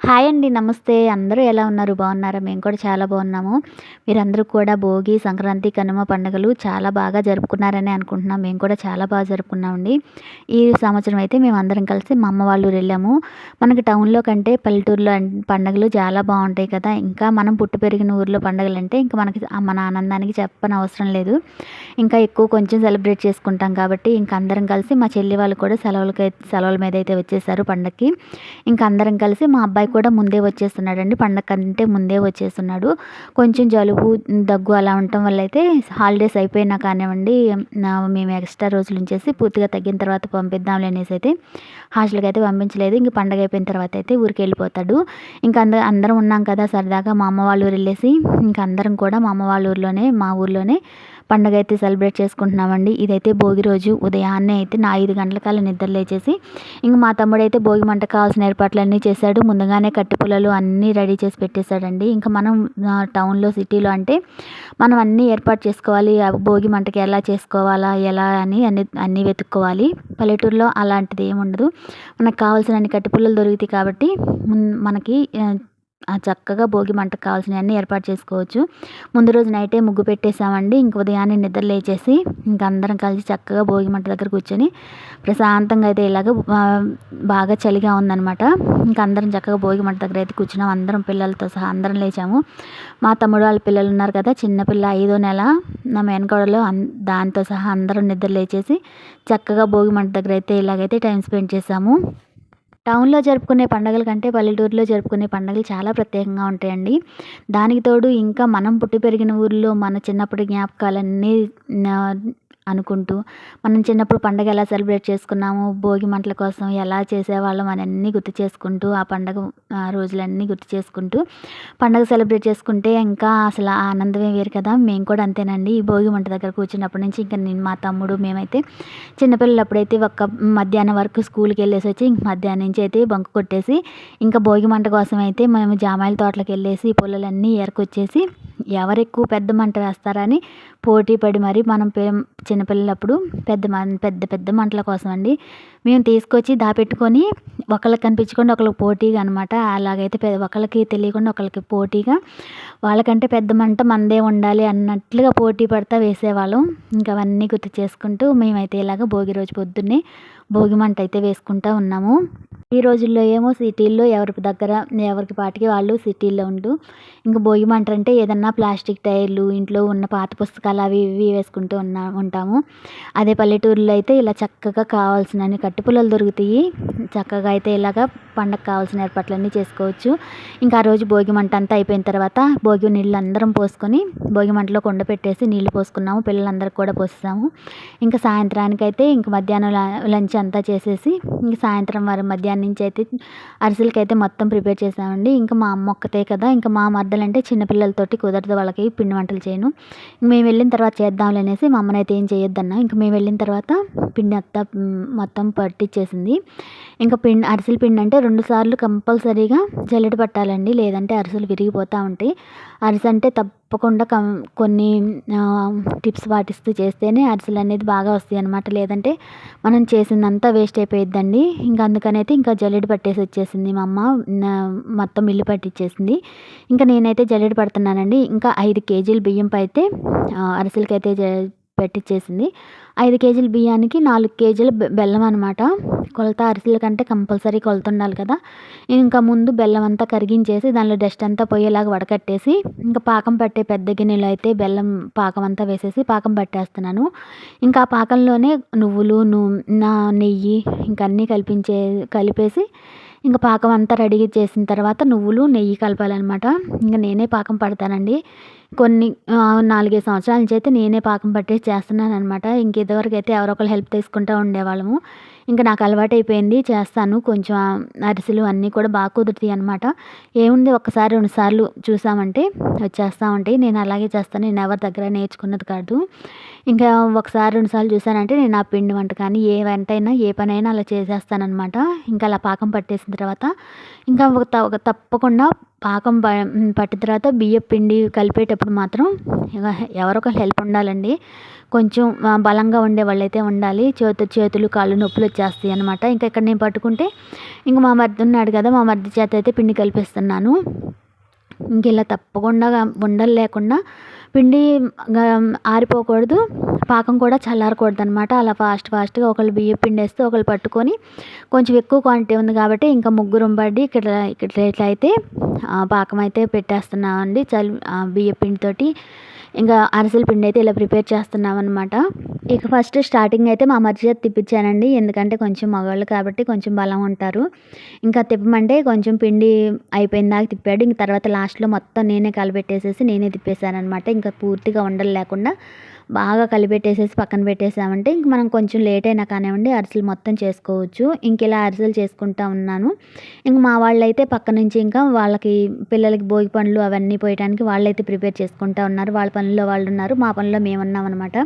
Hi అండి నమస్తే. అందరూ ఎలా ఉన్నారు? బాగున్నారా? మేము కూడా చాలా బాగున్నాము. మీరందరూ కూడా భోగి సంక్రాంతి కనుమ పండుగలు చాలా బాగా జరుపుకున్నారని అనుకుంటున్నాం. మేము కూడా చాలా బాగా జరుపుకున్నామండి. ఈ సంవత్సరం అయితే మేము అందరం కలిసి మా అమ్మ వాళ్ళు వెళ్ళాము. మనకి టౌన్లో కంటే పల్లెటూరులో పండుగలు చాలా బాగుంటాయి కదా. ఇంకా మనం పుట్టి పెరిగిన ఊర్లో పండుగలు అంటే ఇంకా మనకి మన ఆనందానికి చెప్పని అవసరం లేదు. ఇంకా ఎక్కువ కొంచెం సెలబ్రేట్ చేసుకుంటాం కాబట్టి ఇంకా అందరం కలిసి మా చెల్లి వాళ్ళు కూడా సెలవులకి సెలవుల మీద అయితే వచ్చేసారు పండగకి ఇంకా అందరం కలిసి మా అబ్బాయి కూడా ముందే వచ్చేస్తున్నాడండి. పండగ కంటే ముందే వచ్చేస్తున్నాడు. కొంచెం జలుబు దగ్గు అలా ఉండటం వల్ల అయితే హాలిడేస్ అయిపోయినా కానివ్వండి మేము ఎక్స్ట్రా రోజులు ఉంచేసి పూర్తిగా తగ్గిన తర్వాత పంపిద్దాంలే అనేసి అయితే హాస్టల్కి అయితే పంపించలేదు. ఇంక పండగ అయిపోయిన తర్వాత అయితే ఊరికి వెళ్ళిపోతాడు. ఇంకా అంద అందరం ఉన్నాం కదా సరదాగా మా అమ్మ వాళ్ళ ఊరు వెళ్ళేసి ఇంకా అందరం కూడా మా అమ్మ వాళ్ళ ఊర్లోనే మా ఊర్లోనే పండగ అయితే సెలబ్రేట్ చేసుకుంటున్నామండి. ఇదైతే భోగి రోజు ఉదయాన్నే అయితే నా ఐదు గంటల కాలం నిద్ర లేచేసి ఇంక మా తమ్ముడు అయితే భోగి మంట కావాల్సిన ఏర్పాట్లన్నీ చేశాడు. ముందుగానే కట్టిపుల్లలు అన్నీ రెడీ చేసి పెట్టేశాడండి. ఇంకా మనం టౌన్లో సిటీలో అంటే మనం అన్నీ ఏర్పాటు చేసుకోవాలి. భోగి మంటకి ఎలా చేసుకోవాలా ఎలా అని అన్ని అన్నీ వెతుక్కోవాలి. పల్లెటూరులో అలాంటిది ఏమి ఉండదు మనకు కావాల్సిన అన్ని కట్టిపుల్లలు దొరుకుతాయి కాబట్టి మనకి చక్కగా భోగి మంటకు కావాల్సినవన్నీ ఏర్పాటు చేసుకోవచ్చు. ముందు రోజు నైటే ముగ్గు పెట్టేసామండి ఇంక ఉదయాన్నే నిద్ర లేచేసి ఇంక అందరం కలిసి చక్కగా భోగి మంట దగ్గర కూర్చొని ప్రశాంతంగా అయితే ఇలాగ బాగా చలిగా ఉందనమాట ఇంక అందరం చక్కగా భోగి మంట దగ్గర అయితే కూర్చున్నాం. అందరం పిల్లలతో సహా అందరం లేచాము. మా తమ్ముడు వాళ్ళ పిల్లలు ఉన్నారు కదా చిన్నపిల్ల ఐదో నెల. నా మేనకోడలో దాంతో సహా అందరం నిద్ర లేచేసి చక్కగా భోగి మంట దగ్గర అయితే ఇలాగైతే టైం స్పెండ్ చేసాము టౌన్లో జరుపుకునే పండుగల కంటే పల్లెటూరులో జరుపుకునే పండుగలు చాలా ప్రత్యేకంగా ఉంటాయండి. దానికి తోడు ఇంకా మనం పుట్టి పెరిగిన ఊరిలో మన చిన్నప్పటి జ్ఞాపకాలన్నీ అనుకుంటూ మనం చిన్నప్పుడు పండగ ఎలా సెలబ్రేట్ చేసుకున్నాము భోగి మంటల కోసం ఎలా చేసేవాళ్ళం అని అన్నీ గుర్తు చేసుకుంటూ ఆ పండగ రోజులన్నీ గుర్తు చేసుకుంటూ పండగ సెలబ్రేట్ చేసుకుంటే ఇంకా అసలు ఆనందమే వేరు కదా. మేము కూడా అంతేనండి. ఈ భోగి మంట దగ్గర కూర్చున్నప్పటి నుంచి ఇంకా నేను మా తమ్ముడు మేమైతే చిన్నపిల్లలు అప్పుడైతే ఒక మధ్యాహ్నం వరకు స్కూల్కి వెళ్ళేసి వచ్చి ఇంక మధ్యాహ్నం నుంచి అయితే బంకు కొట్టేసి ఇంకా భోగి మంట కోసం అయితే మేము జామాయిల తోటలకు వెళ్ళేసి పుల్లలన్నీ ఏరకొచ్చేసి ఎవరు ఎక్కువ పెద్ద మంట వేస్తారని పోటీ పడి మరి మనం చిన్న చిన్నపిల్లలప్పుడు పెద్ద పెద్ద పెద్ద మంటల కోసం అండి మేము తీసుకొచ్చి దాపెట్టుకొని ఒకళ్ళకి కనిపించకుండా ఒకళ్ళకి పోటీగా అనమాట అలాగైతే ఒకళ్ళకి తెలియకుండా ఒకళ్ళకి పోటీగా. వాళ్ళకంటే పెద్ద మంట మందే ఉండాలి అన్నట్లుగా పోటీ పడతా వేసేవాళ్ళం. ఇంకా అవన్నీ గుర్తు చేసుకుంటూ మేమైతే ఇలాగ భోగి రోజు పొద్దున్నే భోగి మంట అయితే వేసుకుంటూ ఉన్నాము. ఈ రోజుల్లో ఏమో సిటీల్లో ఎవరి దగ్గర ఎవరికి పాటికి వాళ్ళు సిటీల్లో ఉంటూ ఇంకా భోగిమంట అంటే ఏదన్నా ప్లాస్టిక్ టైర్లు ఇంట్లో ఉన్న పాత పుస్తకాలు అవి ఇవి వేసుకుంటూ ఉన్నా ఉంటాము. అదే పల్లెటూరులో అయితే ఇలా చక్కగా కావాల్సినన్ని కట్టుపుల్లలు దొరుకుతాయి. చక్కగా అయితే ఇలాగా పండగ కావాల్సిన ఏర్పాట్లన్నీ చేసుకోవచ్చు. ఇంకా ఆ రోజు భోగి మంట అంతా అయిపోయిన తర్వాత భోగి నీళ్ళు అందరం పోసుకొని భోగి మంటలో కొండ పెట్టేసి నీళ్ళు పోసుకున్నాము. పిల్లలందరికీ కూడా పోసేసాము. ఇంకా సాయంత్రానికి అయితే ఇంక మధ్యాహ్నం లంచ్ అంతా చేసేసి ఇంక సాయంత్రం వారు మధ్యాహ్నం నుంచి అయితే అరిసెలకి అయితే మొత్తం ప్రిపేర్ చేసామండి. ఇంకా మా అమ్మ ఒక్కతే కదా ఇంకా మా మద్దలు అంటే చిన్నపిల్లలతోటి కుదరదు వాళ్ళకి పిండి వంటలు చేయను. మేము వెళ్ళిన తర్వాత చేద్దాంలే అనేసి మా అమ్మనైతే ఏం చేయొద్దన్నా. ఇంకా మేము వెళ్ళిన తర్వాత పిండి అంతా మొత్తం పట్టించేసింది ఇంకా పిండి అరిసెల పిండి అంటే రెండు సార్లు కంపల్సరీగా జల్లెడ పట్టాలండి. లేదంటే అరిసెలు విరిగిపోతూ ఉంటాయి. అరిసె అంటే తప్పకుండా కం కొన్ని టిప్స్ పాటిస్తూ చేస్తేనే అరిసెలు అనేది బాగా వస్తాయి అనమాట లేదంటే మనం చేసిందంతా వేస్ట్ అయిపోయిద్దండి. ఇంకా అందుకనైతే ఇంకా జల్లెడ పట్టేసి వచ్చేసింది మా అమ్మ. మొత్తం ఇల్లు పట్టించేసింది ఇంకా నేనైతే జల్లెడ పడుతున్నానండి. ఇంకా ఐదు కేజీలు బియ్యం అయితే అరిసెలకైతే పెట్టించేసింది ఐదు కేజీల బియ్యానికి నాలుగు కేజీల బెల్లం అనమాట కొలత అరిసెల కంటే కంపల్సరీ కొలత ఉండాలి కదా. ఇంకా ముందు బెల్లం అంతా కరిగించేసి దానిలో డస్ట్ అంతా పోయేలాగా వడకట్టేసి ఇంకా పాకం పట్టే పెద్ద గిన్నెలో అయితే బెల్లం పాకం అంతా వేసేసి పాకం పట్టేస్తున్నాను. ఇంకా ఆ పాకంలోనే నువ్వులు నా నెయ్యి ఇంకా అన్నీ కల్పించే కలిపేసి ఇంకా పాకం అంతా రెడీ చేసిన తర్వాత నువ్వులు నెయ్యి కలపాలన్నమాట. ఇంకా నేనే పాకం పడతానండి. కొన్ని నాలుగైదు సంవత్సరాల నుంచి అయితే నేనే పాకం పట్టేసి చేస్తున్నాను అనమాట ఇంక ఇదివరకు అయితే ఎవరో ఒకరు హెల్ప్ తీసుకుంటూ ఉండేవాళ్ళము. ఇంకా నాకు అలవాటు అయిపోయింది చేస్తాను. కొంచెం అరిసెలు అన్నీ కూడా బాగా కుదురుతాయి అనమాట ఏముంది ఒకసారి రెండు సార్లు చూసామంటే వచ్చేస్తూ ఉంటాయి నేను అలాగే చేస్తాను. నేను ఎవరి దగ్గర నేర్చుకున్నది కాదు. ఇంకా ఒకసారి రెండుసార్లు చూసానంటే నేను ఆ పిండి వంట కానీ ఏ వంట అయినా ఏ పని అయినా అలా చేసేస్తానమాట ఇంకా అలా పాకం పట్టేసిన తర్వాత ఇంకా ఒక తప్పకుండా పాకం ప పట్టిన తర్వాత బియ్యం పిండి కలిపేటప్పుడు మాత్రం ఎవరో ఒకరు హెల్ప్ ఉండాలండి. కొంచెం బలంగా ఉండే వాళ్ళైతే ఉండాలి. చేతు చేతులు కాళ్ళు నొప్పులు వచ్చేస్తాయి అనమాట ఇంకా ఇక్కడ నేను పట్టుకుంటే ఇంక మా మరిది ఉన్నాడు కదా మా మరిది చేత అయితే పిండి కలిపిస్తున్నాను. ఇంక ఇలా తప్పకుండా ఉండలు లేకుండా పిండి ఆరిపోకూడదు. పాకం కూడా చల్లారకూడదు అనమాట అలా ఫాస్ట్ ఫాస్ట్గా ఒకళ్ళు బియ్యం పిండి వేస్తే ఒకళ్ళు పట్టుకొని కొంచెం ఎక్కువ క్వాంటిటీ ఉంది కాబట్టి ఇంకా ముగ్గురం పడి ఇక్కడ ఇక్కడ ఇట్లయితే పాకం అయితే పెట్టేస్తున్నామండి చలి బియ్యం పిండితోటి. ఇంకా అరిసెల పిండి అయితే ఇలా ప్రిపేర్ చేస్తున్నాం అనమాట ఇక ఫస్ట్ స్టార్టింగ్ అయితే మా మర్జీ తిప్పించానండి. ఎందుకంటే కొంచెం మగవాళ్ళు కాబట్టి కొంచెం బలం ఉంటారు. ఇంకా తిప్పమంటే కొంచెం పిండి అయిపోయిన దాకా తిప్పాడు. ఇంక తర్వాత లాస్ట్లో మొత్తం నేనే కలిపెట్టేసేసి నేనే తిప్పేశాను అనమాట ఇంకా పూర్తిగా ఉండలు లేకుండా బాగా కలిపెట్టేసేసి పక్కన పెట్టేసామంటే ఇంక మనం కొంచెం లేట్ అయినా కానివ్వండి అరిసెలు మొత్తం చేసుకోవచ్చు. ఇంక ఇలా అరిసెలు చేసుకుంటా ఉన్నాను. ఇంక మా వాళ్ళైతే పక్క నుంచి ఇంకా వాళ్ళకి పిల్లలకి భోగి పనులు అవన్నీ పోయడానికి వాళ్ళైతే ప్రిపేర్ చేసుకుంటా ఉన్నారు. వాళ్ళ పనుల్లో వాళ్ళు ఉన్నారు. మా పనిలో మేము ఉన్నాం అనమాట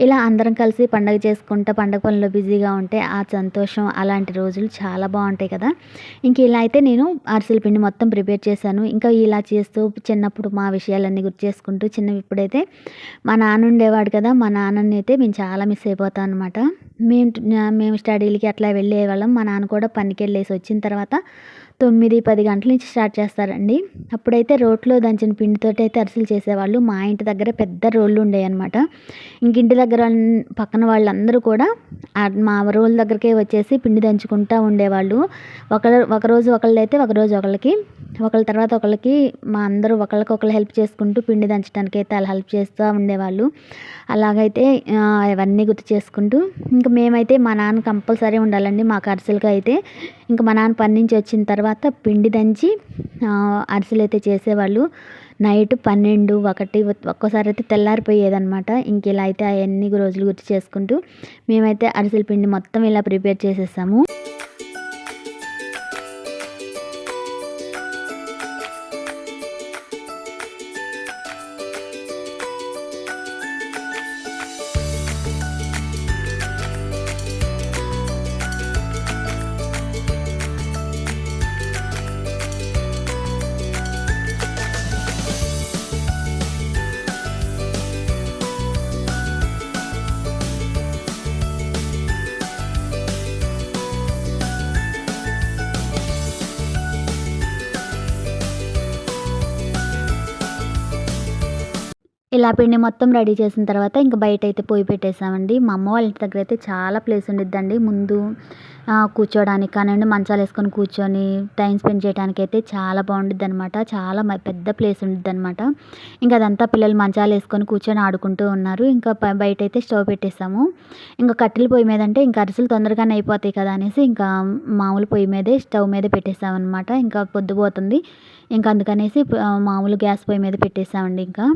ఇలా అందరం కలిసి పండగ చేసుకుంటా పండగ పనుల్లో బిజీగా ఉంటే ఆ సంతోషం అలాంటి రోజులు చాలా బాగుంటాయి కదా. ఇంక ఇలా అయితే నేను అరిసెల పిండి మొత్తం ప్రిపేర్ చేశాను. ఇంకా ఇలా చేస్తూ చిన్నప్పుడు మా విషయాలన్నీ గుర్తు చేసుకుంటూ చిన్నవి ఇప్పుడైతే మా నాన్న ఉండేవాడు ఉండేవాడు కదా మా నాన్నని అయితే మేము చాలా మిస్ అయిపోతాం అనమాట మేము మేము స్టడీలకి అట్లా వెళ్ళేవాళ్ళం. మా నాన్న కూడా పనికి వెళ్ళేసి వచ్చిన తర్వాత తొమ్మిది పది గంటల నుంచి స్టార్ట్ చేస్తారండి. అప్పుడైతే రోట్లో దంచిన పిండితోటి అయితే అరిసెలు చేసేవాళ్ళు. మా ఇంటి దగ్గర పెద్ద రోళ్ళు ఉండేవన్నమాట అనమాట ఇంక ఇంటి దగ్గర పక్కన వాళ్ళందరూ కూడా మా రోళ్ళ దగ్గరకే వచ్చేసి పిండి దంచుకుంటూ ఉండేవాళ్ళు. ఒకరు ఒకరోజు ఒకళ్ళు అయితే ఒకరోజు ఒకళ్ళకి. ఒకళ్ళ తర్వాత ఒకళ్ళకి మా అందరూ ఒకళ్ళకి ఒకళ్ళు హెల్ప్ చేసుకుంటూ పిండి దంచడానికి అయితే అలా హెల్ప్ చేస్తూ ఉండేవాళ్ళు. అలాగైతే ఇవన్నీ గుర్తు చేసుకుంటూ. ఇంకా మేమైతే మా నాన్న కంపల్సరీ ఉండాలండి మాకు అరిసెలకు అయితే. ఇంకా మా నాన్న పని నుంచి వచ్చిన తర్వాత పిండి దంచి అరిసెలు అయితే చేసేవాళ్ళు. నైట్ పన్నెండు ఒకటి ఒక్కోసారి అయితే తెల్లారిపోయేదనమాట ఇంక ఇలా అయితే అవన్నీ రోజులు గుర్తు చేసుకుంటూ మేమైతే అరిసెల పిండి మొత్తం ఇలా ప్రిపేర్ చేసేసాము. పిండి మొత్తం రెడీ చేసిన తర్వాత ఇంకా బయట అయితే పొయ్యి పెట్టేసామండి. మా అమ్మ వాళ్ళ ఇంటి దగ్గర అయితే చాలా ప్లేస్ ఉండిద్దండి. ముందు కూర్చోడానికి కానివ్వండి మంచాలు వేసుకొని కూర్చొని టైం స్పెండ్ చేయడానికి అయితే చాలా బాగుండిద్ది అనమాట చాలా పెద్ద ప్లేస్ ఉండిద్ది అనమాట ఇంకా అదంతా పిల్లలు మంచాలు వేసుకొని కూర్చొని ఆడుకుంటూ ఉన్నారు. ఇంకా బయట అయితే స్టవ్ పెట్టేసాము. ఇంకా కట్టెల పొయ్యి మీద అంటే ఇంకా అరిసెలు తొందరగానే అయిపోతాయి కదా అనేసి ఇంకా మామూలు పొయ్యి మీదే స్టవ్ మీద పెట్టేసామన్నమాట. ఇంకా పొద్దుపోతుంది ఇంకా అందుకనేసి మామూలు గ్యాస్ పొయ్యి మీద పెట్టేసామండి ఇంకా.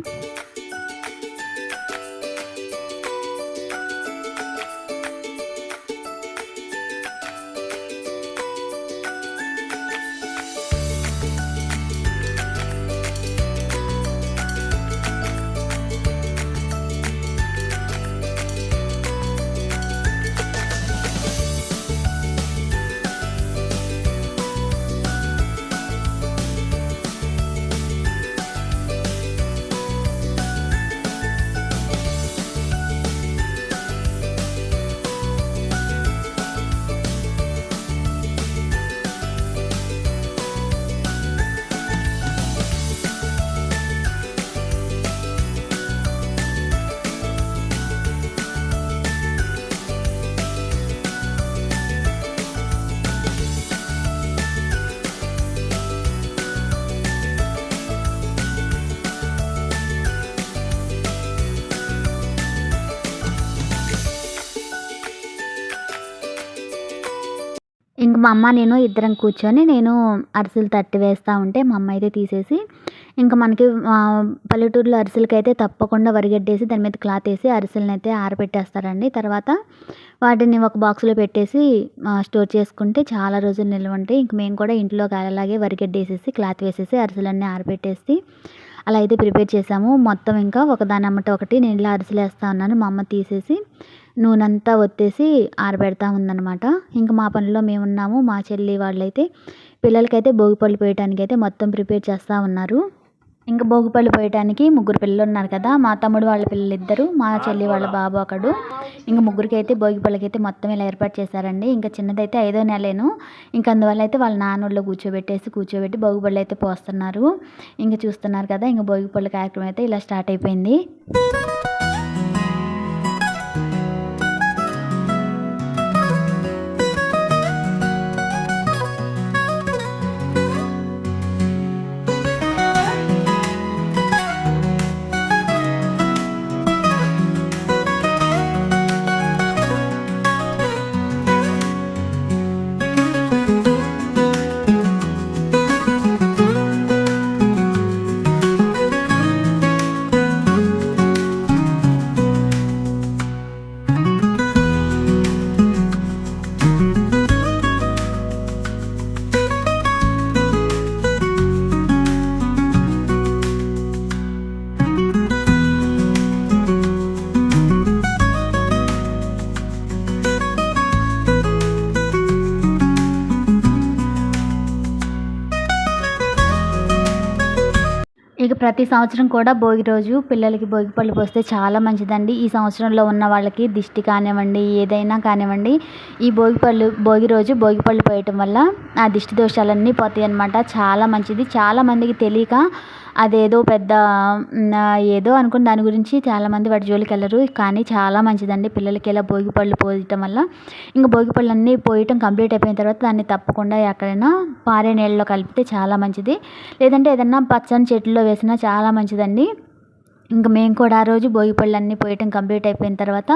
మా అమ్మ నేను ఇద్దరం కూర్చొని నేను అరిసెలు తట్టి వేస్తూ ఉంటే మా అమ్మ అయితే తీసేసి ఇంకా మనకి పల్లెటూరులో అరిసెలకైతే తప్పకుండా వరిగడ్డేసి దాని మీద క్లాత్ వేసి అరిసెలను అయితే ఆరబెట్టేస్తారండి తర్వాత వాటిని ఒక బాక్స్లో పెట్టేసి స్టోర్ చేసుకుంటే చాలా రోజులు నిల్వ ఉంటాయి. ఇంక మేము కూడా ఇంట్లో అలాగే వరిగడ్డేసేసి క్లాత్ వేసేసి అరిసెలన్నీ ఆరబెట్టేసి అలా అయితే ప్రిపేర్ చేసాము. మొత్తం ఇంకా ఒకదాని అమ్మట ఒకటి నేను ఇలా అరిసెలు వేస్తూ ఉన్నాను. మా అమ్మ తీసేసి నూనంతా ఒత్తేసి ఆరబెడతా ఉందనమాట ఇంకా మా పనిలో మేము ఉన్నాము మా చెల్లి వాళ్ళైతే పిల్లలకైతే భోగిపళ్ళు పోయటానికి అయితే మొత్తం ప్రిపేర్ చేస్తూ ఉన్నారు. ఇంకా భోగిపళ్ళు పోయటానికి ముగ్గురు పిల్లలు ఉన్నారు కదా మా తమ్ముడు వాళ్ళ పిల్లలు ఇద్దరు మా చెల్లి వాళ్ళ బాబు ఒకడు. ఇంకా ముగ్గురికి అయితే భోగిపళ్ళకి అయితే మొత్తం ఇలా ఏర్పాటు చేశారండి. ఇంకా చిన్నదైతే ఐదో నెలేను. ఇంకా అందువల్ల అయితే వాళ్ళ నాన్నోళ్ళు కూర్చోబెట్టేసి కూర్చోబెట్టి భోగిపళ్ళు అయితే పోస్తున్నారు. ఇంకా చూస్తున్నారు కదా ఇంకా భోగిపళ్ళ కార్యక్రమం అయితే ఇలా స్టార్ట్ అయిపోయింది. ప్రతి సంవత్సరం కూడా భోగి రోజు పిల్లలకి భోగి పళ్ళు పోస్తే చాలా మంచిదండి. ఈ సంవత్సరంలో ఉన్న వాళ్ళకి దిష్టి కానివ్వండి ఏదైనా కానివ్వండి ఈ భోగి పళ్ళు భోగి రోజు భోగి పళ్ళు పోయటం వల్ల ఆ దిష్టి దోషాలన్నీ పోతాయి అన్నమాట చాలా మంచిది. చాలా మందికి తెలియక అదేదో పెద్ద ఏదో అనుకుని దాని గురించి చాలామంది వాటి జోలికి వెళ్ళరు. కానీ చాలా మంచిదండి. పిల్లలకి ఇలా భోగి పళ్ళు పోయటం వల్ల. ఇంకా భోగి పళ్ళు అన్నీ పోయటం కంప్లీట్ అయిపోయిన తర్వాత దాన్ని తప్పకుండా ఎక్కడైనా పారే నీళ్ళలో కలిపితే చాలా మంచిది. లేదంటే ఏదన్నా పచ్చని చెట్టులో వేసినా చాలా మంచిదండి. ఇంక మేము కూడా ఆ రోజు భోగి పళ్ళు అన్నీ పోయటం కంప్లీట్ అయిపోయిన తర్వాత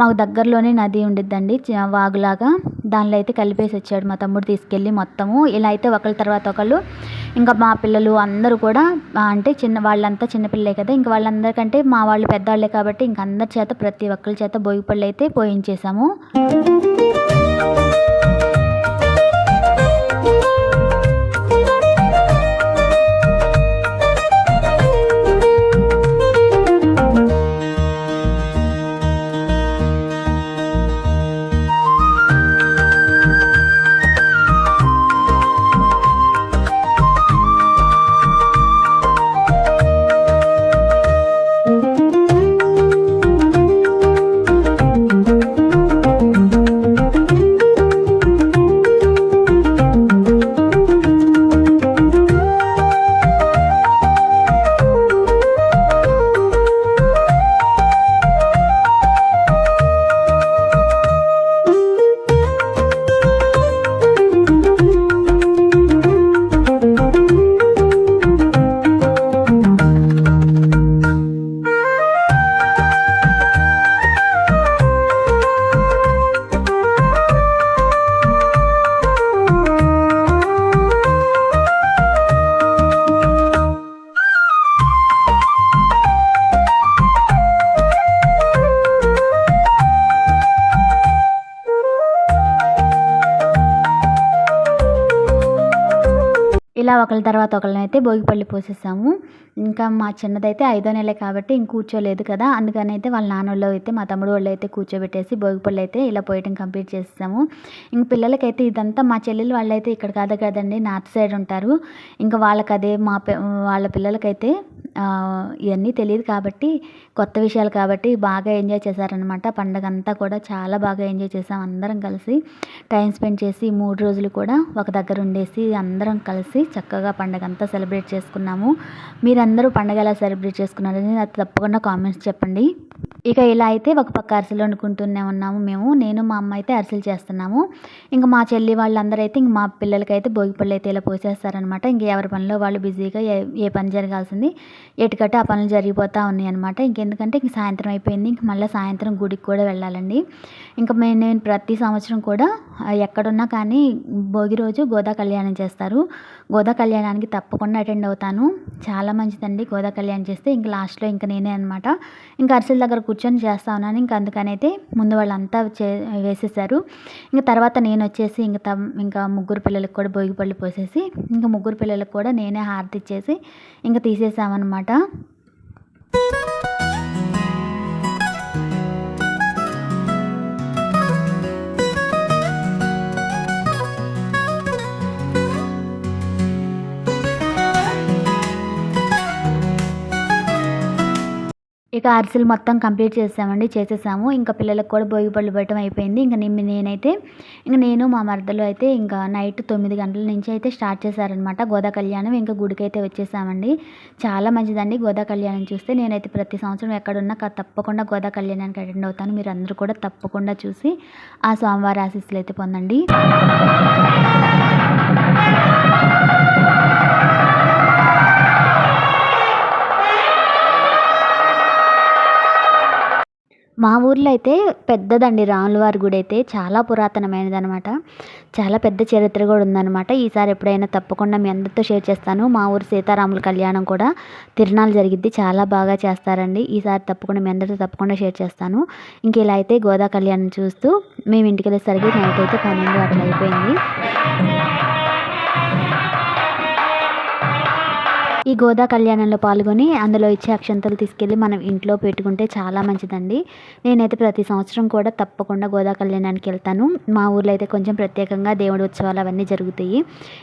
మాకు దగ్గరలోనే నది ఉండిద్దండి వాగులాగా. దానిలో అయితే కలిపేసి వచ్చాడు మా తమ్ముడు తీసుకెళ్ళి మొత్తము. ఇలా అయితే ఒకళ్ళ తర్వాత ఒకళ్ళు ఇంకా మా పిల్లలు అందరూ కూడా అంటే చిన్న వాళ్ళంతా చిన్నపిల్లలే కదా ఇంకా వాళ్ళందరికంటే మా వాళ్ళు పెద్దవాళ్ళే కాబట్టి ఇంక అందరి చేత ప్రతి ఒక్కరి చేత భోగి పళ్ళు అయితే పోయించేసాము. ఒకళ్ళ తర్వాత ఒకళ్ళనైతే భోగిపల్లి పోసేసాము. ఇంకా మా చిన్నదైతే ఐదో నెలే కాబట్టి ఇంక కూర్చోలేదు కదా. అందుకని అయితే వాళ్ళ నాన్నోళ్ళు అయితే మా తమ్ముడు వాళ్ళు అయితే కూర్చోబెట్టేసి భోగిపల్లి అయితే ఇలా పోయటం కంప్లీట్ చేసేసాము. ఇంక పిల్లలకైతే ఇదంతా మా చెల్లెలు వాళ్ళైతే ఇక్కడ కాదు కదండి నార్త్ సైడ్ ఉంటారు. ఇంకా వాళ్ళకి అదే మా వాళ్ళ పిల్లలకైతే ఇవన్నీ తెలియదు కాబట్టి కొత్త విషయాలు కాబట్టి బాగా ఎంజాయ్ చేశారనమాట పండగ అంతా కూడా చాలా బాగా ఎంజాయ్ చేసాం అందరం కలిసి. టైం స్పెండ్ చేసి మూడు రోజులు కూడా ఒక దగ్గర ఉండేసి అందరం కలిసి చక్కగా పండగ అంతా సెలబ్రేట్ చేసుకున్నాము. మీరందరూ పండగ ఎలా సెలబ్రేట్ చేసుకున్నారని నాకు తప్పకుండా కామెంట్స్ చెప్పండి. ఇక ఇలా అయితే ఒక పక్క అరిసెలు వండుకుంటూనే ఉన్నాము మేము. నేను మా అమ్మ అయితే అరిసెలు చేస్తున్నాము. ఇంకా మా చెల్లి వాళ్ళందరూ అయితే ఇంక మా పిల్లలకైతే భోగిపళ్ళు అయితే ఇలా పోసేస్తారనమాట ఇంక ఎవరి పనిలో వాళ్ళు బిజీగా ఏ ఏ పని జరగాల్సింది ఎటుకట్ట ఆ పనులు జరిగిపోతూ ఉన్నాయి అనమాట ఇంకెందుకంటే ఇంక సాయంత్రం అయిపోయింది. ఇంక మళ్ళీ సాయంత్రం గుడికి కూడా వెళ్ళాలండి. ఇంకా నేను ప్రతి సంవత్సరం కూడా ఎక్కడున్నా కానీ భోగి రోజు గోదా కళ్యాణం చేస్తారు. గోదా కళ్యాణానికి తప్పకుండా అటెండ్ అవుతాను. చాలా మంచిదండి గోదా కళ్యాణం చేస్తే. ఇంక లాస్ట్లో ఇంకా నేనే అనమాట ఇంకా అరిసెల దగ్గర కూర్చొని చేస్తా ఉన్నాను. ఇంకా అందుకనైతే ముందు వాళ్ళంతా చే వేసేసారు ఇంకా తర్వాత నేను వచ్చేసి ఇంకా ఇంకా ముగ్గురు పిల్లలకు కూడా భోగిపళ్ళు పోసేసి ఇంకా ముగ్గురు పిల్లలకు కూడా నేనే హారతి ఇచ్చేసి ఇంకా తీసేసామన్నమాట. ఇక అరిసెలు మొత్తం కంప్లీట్ చేసామండి చేసేసాము. ఇంకా పిల్లలకు కూడా భోగి పళ్ళు పెట్టడం అయిపోయింది. ఇంకా నేను నేనైతే ఇంకా నేను మా మరదలు అయితే ఇంకా నైట్ తొమ్మిది గంటల నుంచి అయితే స్టార్ట్ చేశారనమాట గోదా కళ్యాణం. ఇంకా గుడికి అయితే వచ్చేసామండి. చాలా మంచిదండి గోదా కళ్యాణం చూస్తే. నేనైతే ప్రతి సంవత్సరం ఎక్కడున్నా తప్పకుండా గోదా కళ్యాణానికి అటెండ్ అవుతాను. మీరు అందరూ కూడా తప్పకుండా చూసి ఆ స్వామివారి ఆశీస్సులు అయితే పొందండి. మా ఊర్లో అయితే పెద్దదండి రాములవారి గుడి అయితే. చాలా పురాతనమైనది అనమాట చాలా పెద్ద చరిత్ర కూడా ఉందన్నమాట ఈసారి ఎప్పుడైనా తప్పకుండా మీ అందరితో షేర్ చేస్తాను. మా ఊరు సీతారాముల కళ్యాణం కూడా తిరునాళ్ళు జరిగిద్ది. చాలా బాగా చేస్తారండి. ఈసారి తప్పకుండా మీ అందరితో తప్పకుండా షేర్ చేస్తాను. ఇంక ఇలా అయితే గోదా కళ్యాణం చూస్తూ మేము ఇంటికి వెళ్ళేసరికి నైట్ అయితే పన్నెండు అట్లా అయిపోయింది. ఈ గోదా కళ్యాణంలో పాల్గొని అందులో ఇచ్చే అక్షంతలు తీసుకెళ్ళి మనం ఇంట్లో పెట్టుకుంటే చాలా మంచిదండి. నేనైతే ప్రతి సంవత్సరం కూడా తప్పకుండా గోదా కళ్యాణానికి వెళ్తాను. మా ఊర్లో అయితే కొంచెం ప్రత్యేకంగా దేవుడి ఉత్సవాలు అవన్నీ జరుగుతాయి.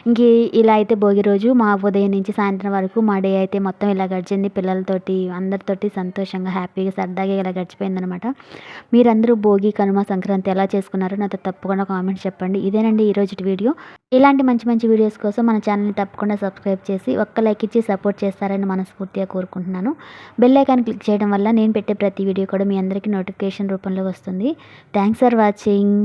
ఇంక ఇలా అయితే భోగి రోజు మా ఉదయం నుంచి సాయంత్రం వరకు మా డే అయితే మొత్తం ఇలా గడిచింది. పిల్లలతోటి అందరితోటి సంతోషంగా హ్యాపీగా సరదాగా ఇలా గడిచిపోయిందనమాట. మీరందరూ భోగి కనుమ సంక్రాంతి ఎలా చేసుకున్నారో నాతో తప్పకుండా కామెంట్స్ చెప్పండి. ఇదేనండి ఈరోజు వీడియో. ఇలాంటి మంచి మంచి వీడియోస్ కోసం మన ఛానల్ని తప్పకుండా సబ్స్క్రైబ్ చేసి ఒక్క లైక్ ఇచ్చి సపోర్ట్ చేస్తారని మనస్ఫూర్తిగా కోరుకుంటున్నాను. బెల్ ఐకాన్ క్లిక్ చేయడం వల్ల నేను పెట్టే ప్రతి వీడియో కూడా మీ అందరికీ నోటిఫికేషన్ రూపంలో వస్తుంది. Thanks for watching.